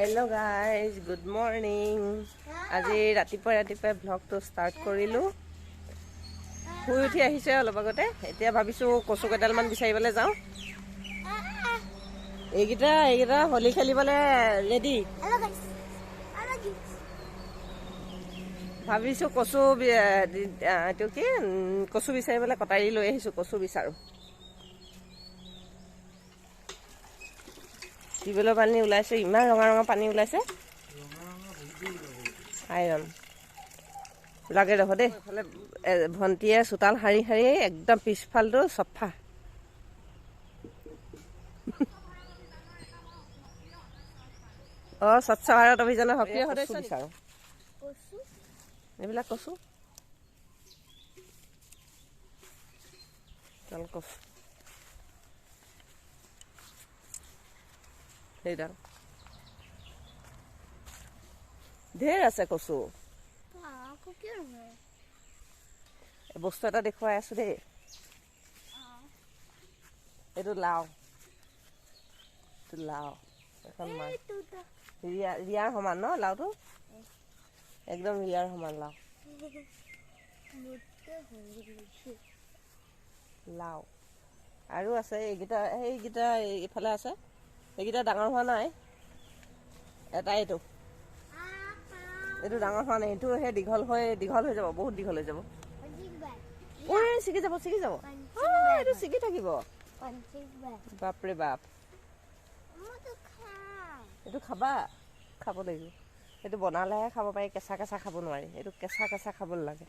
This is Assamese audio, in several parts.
হেল্ল' গাইজ গুড মৰ্ণিং আজি ৰাতিপুৱাই ৰাতিপুৱাই ভ্লগটো ষ্টাৰ্ট কৰিলোঁ। শুই উঠি আহিছে অলপ আগতে। এতিয়া ভাবিছোঁ কচু কেইডালমান বিচাৰিবলৈ যাওঁ। এইকেইটা এইকেইটা হোলী খেলিবলৈ ৰেডি. ভাবিছোঁ কচু এইটো কি? কচু বিচাৰিবলৈ কটাৰী লৈ আহিছোঁ কচু বিচাৰোঁ। টিউবেলৰ পানী ওলাইছে ইমান ৰঙা ৰঙা পানী ওলাইছে। আইৰণ। লাগে ৰ'ব দেই। এইফালে ভণ্টিয়ে চোতাল শাৰী শাৰী একদম পিছফালটো চফা। অঁ স্বচ্ছ ভাৰত অভিযানৰ সক্ৰিয় সদস্য বিচাৰোঁ. এইবিলাক কচু? কচু সেইডাল ঢেৰ আছে কচু বস্তু এটা দেখুৱাই আছো দেই এইটো লাও লাও এখন মাছ. ৰিয়া ৰিয়াৰ সমান ন লাওটো একদম ৰিয়াৰ সমান লাও. লাও আৰু আছে এইকেইটা সেইকেইটা এইফালে আছে এইকেইটা ডাঙৰ হোৱা নাই এটা এইটো? এইটো ডাঙৰ হোৱা নাই এইটো সেই দীঘল হৈ দীঘল হৈ যাব বহুত দীঘল হৈ যাব ছিগি যাব ছিগি যাব এইটো ছিগি থাকিব. বাপৰে বাপ. এইটো খাবা খাব লাগিব এইটো বনালেহে খাব পাৰি কেঁচা কেঁচা খাব নোৱাৰি এইটো কেঁচা কেঁচা খাব লাগে.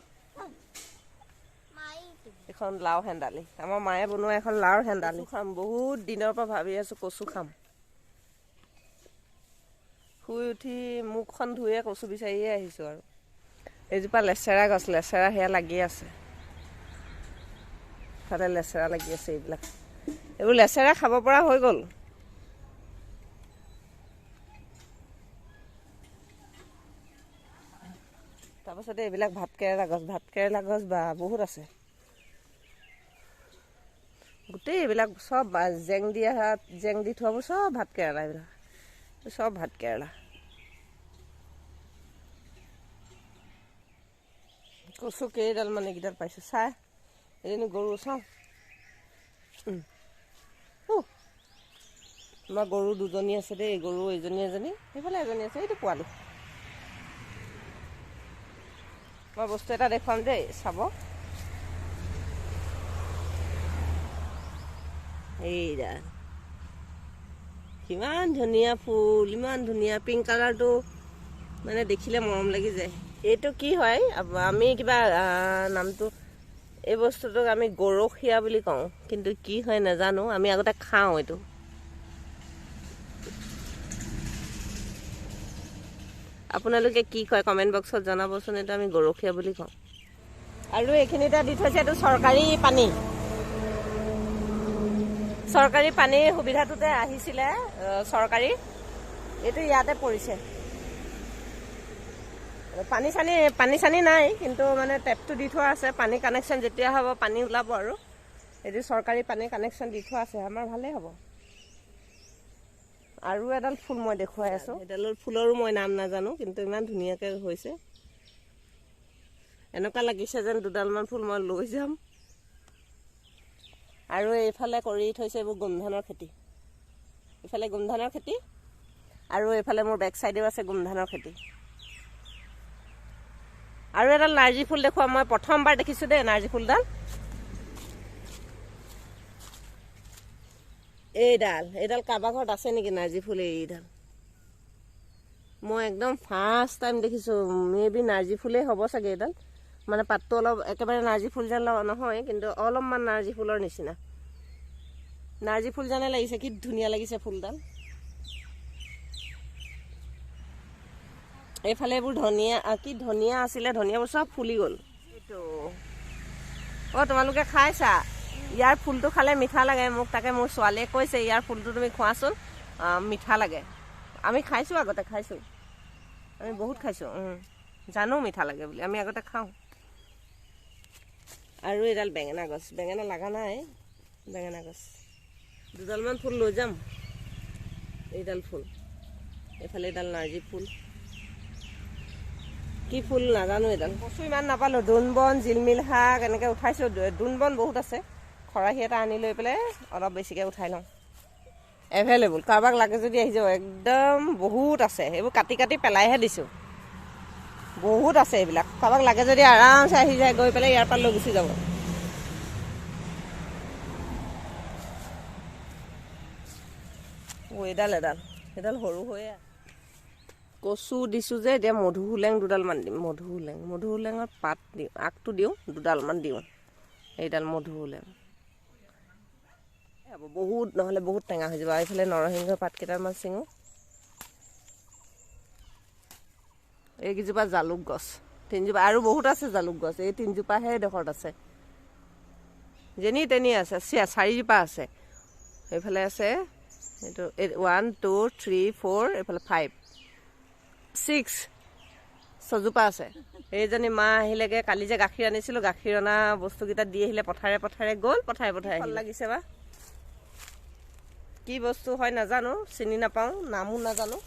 এখন লাও হেন্দালি আমাৰ মায়ে বনোৱা এখন লাওৰ হেন্দালি খাম বহুত দিনৰ পৰা ভাবি আছো কচু খাম শুই উঠি মুখখন ধুয়ে কচু বিচাৰিয়ে আহিছোঁ আৰু। এইজোপা লেচেৰা গছ লেচেৰা সেয়া লাগি আছে। ইফালে লেচেৰা লাগি আছে এইবিলাক। এইবোৰ লেচেৰা খাব পৰা হৈ গ'ল। তাৰপাছতে এইবিলাক ভাত কেৰেলা গছ ভাত কেৰেলা গছ বা বহুত আছে। গোটেই এইবিলাক চব জেং দিয়া জেং দি থোৱাবোৰ চব ভাত কেৰেলা এইবিলাক। চব ভাত কচু কেইডাল মানে এইকেইডাল পাইছোঁ। চাই এজনী গৰু চাওঁ। আমাৰ গৰু দুজনী আছে দেই গৰু এজনী এজনী সেইফালে এজনী আছে এইটো পোৱালি। মই বস্তু এটা দেখুৱাম দেই চাব। এইডাল কিমান ধুনীয়া ফুল ইমান ধুনীয়া পিংক কালাৰটো মানে দেখিলে মৰম লাগি যায়। এইটো কি হয় আমি কিবা নামটো এই বস্তুটোক আমি গৰখীয়া বুলি কওঁ। কিন্তু কি হয় নাজানো আমি আগতে খাওঁ এইটো। আপোনালোকে কি কয় কমেণ্ট বক্সত জনাবচোন এইটো আমি গৰখীয়া বুলি কওঁ। আৰু এইখিনিতে দি থৈছে এইটো চৰকাৰী পানী। চৰকাৰী পানীৰ সুবিধাটোতে আহিছিলে আহ, চৰকাৰী। এইটো ইয়াতে পৰিছে। পানী চানী পানী চানী নাই কিন্তু মানে টেপটো দি থোৱা আছে পানী কানেকশ্যন যেতিয়া হ'ব পানী ওলাব আৰু। এইটো চৰকাৰী পানী কানেকশ্যন দি থোৱা আছে আমাৰ ভালেই হ'ব। আৰু এডাল ফুল মই দেখুৱাই আছোঁ। এডালৰ ফুলৰো মই নাম নাজানো কিন্তু ইমান ধুনীয়াকৈ হৈছে। এনেকুৱা লাগিছে যেন দুডালমান ফুল মই লৈ যাম। আৰু এইফালে কৰি থৈছে এইবোৰ গোমধানৰ খেতি। ইফালে গোমধানৰ খেতি আৰু এইফালে মোৰ বেক চাইডেও আছে গোমধানৰ খেতি। আৰু এডাল নাৰ্জী ফুল দেখুৱা মই প্ৰথমবাৰ দেখিছোঁ দেই নাৰ্জী ফুলডাল। এইডাল এইডাল কাৰোবাৰ ঘৰত আছে নেকি নাৰ্জী ফুল এইডাল? মই একদম ফাৰ্ষ্ট টাইম দেখিছোঁ মে বি নাৰ্জী ফুলেই হ'ব চাগে এইডাল। মানে পাতটো অলপ একেবাৰে নাৰ্জী ফুল যেন নহয় কিন্তু অলপমান নাৰ্জী ফুলৰ নিচিনা। নাৰ্জী ফুল যেনে লাগিছে কি ধুনীয়া লাগিছে ফুলডাল। এইফালে এইবোৰ ধনিয়া কি ধনিয়া আছিলে ধনিয়াবোৰ চব ফুলি গ'ল। এইটো। অঁ তোমালোকে খাইছা? ইয়াৰ ফুলটো খালে মিঠা লাগে মোক তাকে মোৰ ছোৱালীয়ে কৈছে ইয়াৰ ফুলটো তুমি খোৱাচোন মিঠা লাগে। আমি খাইছোঁ আগতে খাইছোঁ। আমি বহুত খাইছোঁ। জানো মিঠা লাগে বুলি আমি আগতে খাওঁ। আৰু এডাল বেঙেনা গছ বেঙেনা লগা নাই বেঙেনা গছ। দুডালমান ফুল লৈ যাম এইডাল ফুল এইফালে এডাল নাৰ্জী ফুল। কি ফুল নাজানো এডাল। কচু ইমান নাপালোঁ। দোন বন, জিলমিল শাক, এনেকৈ উঠাইছোঁ। দোন বন বহুত আছে। খৰাহী এটা আনি লৈ পেলাই অলপ বেছিকৈ উঠাই লওঁ। এভেইলেবল কাৰোবাক লাগে যদি আহি যাব একদম বহুত আছে। এইবোৰ কাটি কাটি পেলাইহে দিছোঁ। বহুত আছে এইবিলাক। কাৰোবাক লাগে যদি আৰামছে আহি যায়, গৈ পেলাই ইয়াৰ পৰা লৈ গুচি যাব। এডাল এডাল। এডাল সৰু হৈয়ে। কচু দিছোঁ যে এতিয়া মধুসোলেং দুডালমান দিম। মধুসোলেং মধুসোলেঙৰ পাত দিওঁ আগটো দিওঁ দুডালমান দিওঁ। এইডাল মধুসোলেং বহুত নহ'লে বহুত টেঙা হৈ যাব। এইফালে নৰসিংহৰ পাত কেইটামান ছিঙো এইকেইজোপা জালুক গছ তিনিজোপা আৰু বহুত আছে জালুক গছ। এই তিনিজোপাহে এডোখৰত আছে। যেনি তেনি আছে চাৰিজোপা আছে। এইফালে আছে এইটো ওৱান টু থ্ৰী ফ'ৰ এইফালে ফাইভ ছিক্স। ছজোপা আছে। এইজনী মা আহিলেগে কালি যে গাখীৰ আনিছিলোঁ গাখীৰ অনা বস্তুকেইটা দি আহিলে পথাৰে পথাৰে গ'ল পথাৰে পথাৰে ভাল লাগিছে বা? কি বস্তু হয় নাজানো চিনি নাপাওঁ নামো নাজানো।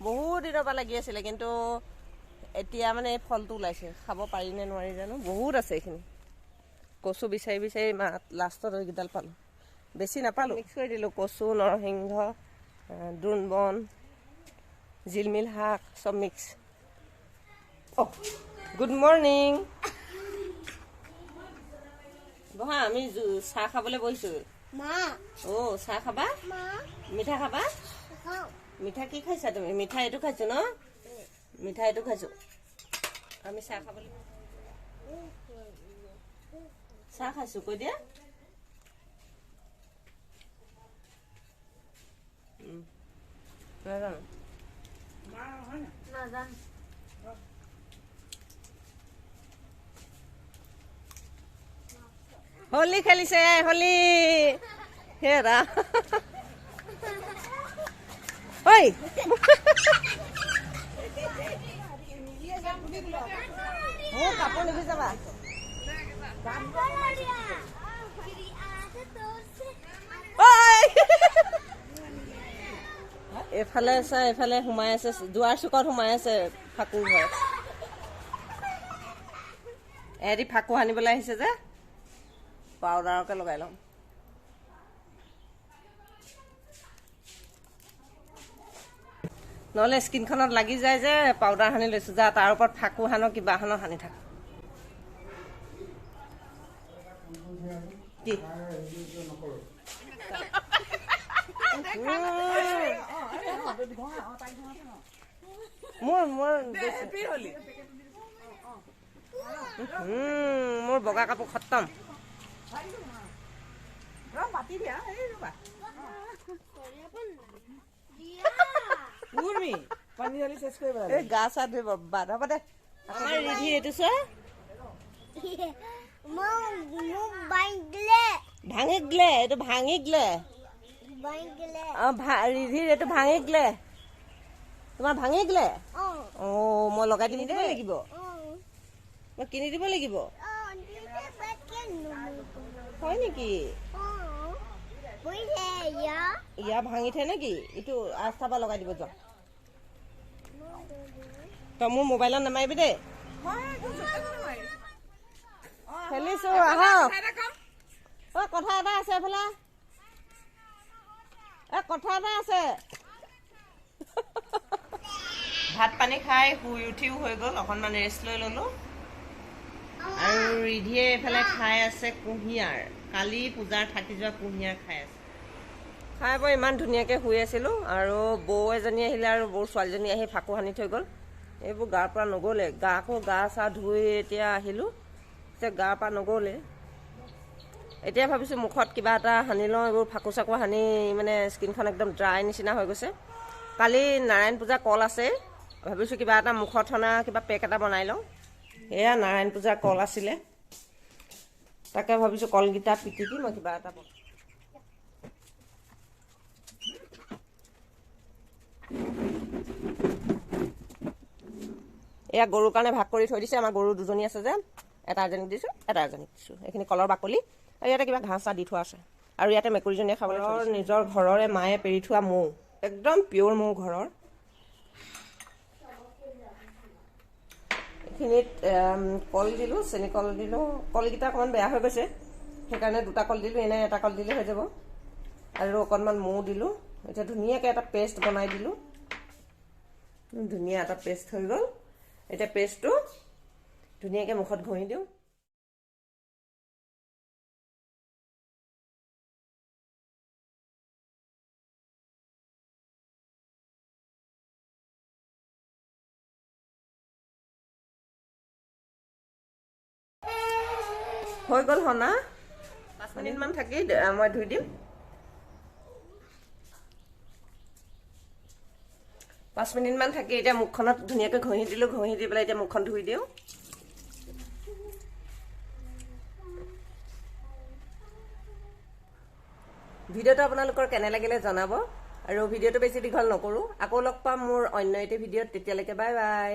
বহুত দিনৰ পৰা লাগি আছিলে কিন্তু এতিয়া মানে এই ফলটো ওলাইছে। খাব পাৰি নে নোৱাৰি জানো? বহুত আছে এইখিনি। কচু বিচাৰি বিচাৰি মা লাষ্টত এইকেইডাল পালোঁ। বেছি নাপালোঁ। মিক্স কৰি দিলোঁ। কচু নৰসিংহ আহ, জিলমিল শাক চব মিক্স অ' গুড মৰ্ণিং বহা আমি চাহ খাবলৈ বহিছোঁ মা। অ' চাহ খাবা? মা। মিঠা খাবা? মিঠা কি খাইছা তুমি? মিঠা এইটো খাইছো ন? মিঠা এইটো খাইছো। আমি চাহ খাবলৈ চাহ খাইছো কৈ দিয়া উম, নাজানো নাজানো হোলী খেলিছে, হোলী। হেৰা। ঐ। মোৰ কাপোৰ নিভিজাবা ঐ। এইফালে আছে এইফালে সোমাই আছে, দুৱাৰ চুকত সোমাই আছে ফাকুৰ ঘৰত এহেঁতি ফাকু সানিবলৈ আহিছে যে। পাউডাৰকে লগাই ল'ম নহ'লে স্কিনখনত লাগি যায় যে পাউডাৰ সানি লৈছোঁ যা তাৰ ওপৰত ফাকু সানো কিবা সানো সানি থাক। কি? মোৰ মোৰ বেছি- উম, মোৰ বগা কাপোৰ খতম। উৰ্মি পানী ঢালি চেচ কৰি পেলালে এই গা চা ধুই বৰবাদ হ'ব দে। আমাৰ ৰিধি এইটো চোৱা। মোক বাইকলে ভাঙি গলে এইটো ভাঙি গলে বাইকলে অঁ ভা- ৰিধিৰ এইটো ভাঙি গলে তোমাৰ ভাঙি গলে অঁ। অঁ মই লগাই কিনি দিব লাগিব। মই কিনি দিব লাগিব। হয় নেকি ইয়া ভাঙি থে নেকি? এইটো আস্থা পৰা লগাই দিব যোৱা তই মোৰ মোবাইলত নামাৰিবি দেই। খেলিছো আহক। অ কথা এটা আছে এইফালে এ কথা এটা আছে। ভাত পানী খাই শুই উঠিও হৈ গ'ল অকণমান ৰেষ্ট লৈ ল'লোঁ। আৰু ৰিধিয়ে এইফালে খাই আছে কুঁহিয়াৰ। কালি পূজাৰ থাকি যোৱা কুঁহিয়াৰ খাই আছে। খাই বৈ ইমান ধুনীয়াকৈ শুই আছিলোঁ আৰু বৌ এজনী আহিলে আৰু বৌ ছোৱালীজনী আহি ফাকু সানি থৈ গ'ল। এইবোৰ গাৰ পৰা নগ'লে। গা আকৌ গা চা ধুই এতিয়া আহিলোঁ। এতিয়া গাৰ পৰা নগ'লে। এতিয়া ভাবিছোঁ মুখত কিবা এটা সানি লওঁ এইবোৰ ফাকু চাকু সানি মানে স্কিনখন একদম ড্ৰাই নিচিনা হৈ গৈছে। কালি নাৰায়ণ পূজা কল আছে। ভাবিছোঁ কিবা এটা মুখত সনা কিবা পেক এটা বনাই লওঁ। এয়া নাৰায়ণ পূজাৰ কল আছিলে। তাকে ভাবিছোঁ কলকেইটা পিটিকি মই কিবা এটা বনাম। এয়া গৰুৰ কাৰণে ভাগ কৰি থৈ দিছে আমাৰ গৰু দুজনী আছে যে এটা এজনীক দিছোঁ এটা এজনীক দিছোঁ। এইখিনি কলৰ বাকলি আৰু ইয়াতে কিবা ঘাঁহ চাহ দি থোৱা আছে। আৰু ইয়াতে মেকুৰীজনীয়ে খাবলৈ। নিজৰ ঘৰৰে মায়ে পেৰি থোৱা মৌ। একদম পিয়'ৰ মৌ ঘৰৰ। এম, কল দিলোঁ চেনি কল দিলোঁ। কলকেইটা অকণমান বেয়া হৈ গৈছে। সেইকাৰণে দুটা কল দিলোঁ এনে এটা কল দিলে হৈ যাব। আৰু অকণমান মৌ দিলোঁ। এতিয়া ধুনীয়াকৈ এটা পেষ্ট বনাই দিলোঁ। ধুনীয়া এটা পেষ্ট হৈ গ'ল। এতিয়া পেষ্টটো ধুনীয়াকৈ মুখত ঘঁহি দিওঁ। হৈ গ'ল হনা? পাঁচ মিনিটমান থাকি মই ধুই দিম। পাঁচ মিনিটমান থাকি এতিয়া মুখখনত ধুনীয়াকৈ ঘঁহি দিলোঁ ঘঁহি দি পেলাই এতিয়া মুখখন ধুই দিওঁ। ভিডিঅ'টো আপোনালোকৰ কেনে লাগিলে জনাব? আৰু ভিডিঅ'টো বেছি দীঘল নকৰোঁ। আকৌ লগ পাম মোৰ অন্য এটি ভিডিঅ'ত তেতিয়ালৈকে বাই বাই।